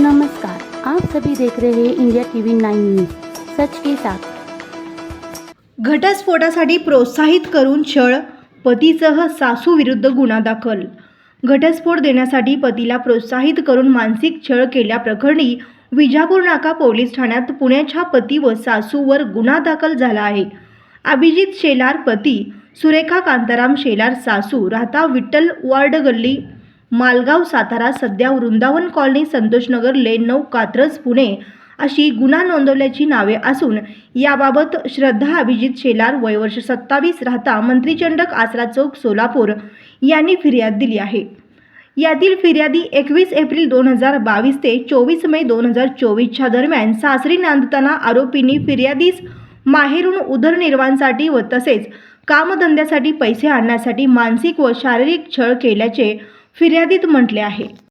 नमस्कार आप सभी देख रहे हैं इंडिया टीवी नाइन न्यूज सच के साथ। घटस्फोटासाठी प्रोत्साहित करून छळ पतीसह सासू विरुद्ध गुन्हा दाखल. घटस्फोट देण्यासाठी पतीला प्रोत्साहित करून मानसिक छळ केल्याप्रकरणी विजापूर नाका पोलीस ठाण्यात पुण्याच्या पती व सासूवर गुन्हा दाखल झाला आहे. अभिजित शेलार पती सुरेखा कांताराम शेलार सासू राहता विठ्ठल वार्ड गल्ली मालगाव सातारा सध्या वृंदावन कॉलनी संतोषनगर लेन नऊ कात्रज पुणे अशी गुन्हा नोंदवल्याची नावे असून याबाबत श्रद्धा अभिजित शेलार वयवर्ष सत्तावीस राहता मंत्रीचंडक आसरा चौक सोलापूर यांनी फिर्याद दिली आहे. यातील फिर्यादी एकवीस एप्रिल दोन हजार बावीस ते चोवीस मे दोन हजार चोवीसच्या दरम्यान सासरी नांदताना आरोपींनी फिर्यादीस माहेरून उदरनिर्वाहासाठी व तसेच कामधंद्यासाठी पैसे आणण्यासाठी मानसिक व शारीरिक छळ केल्याचे फिर्यादीत म्हटले आहे.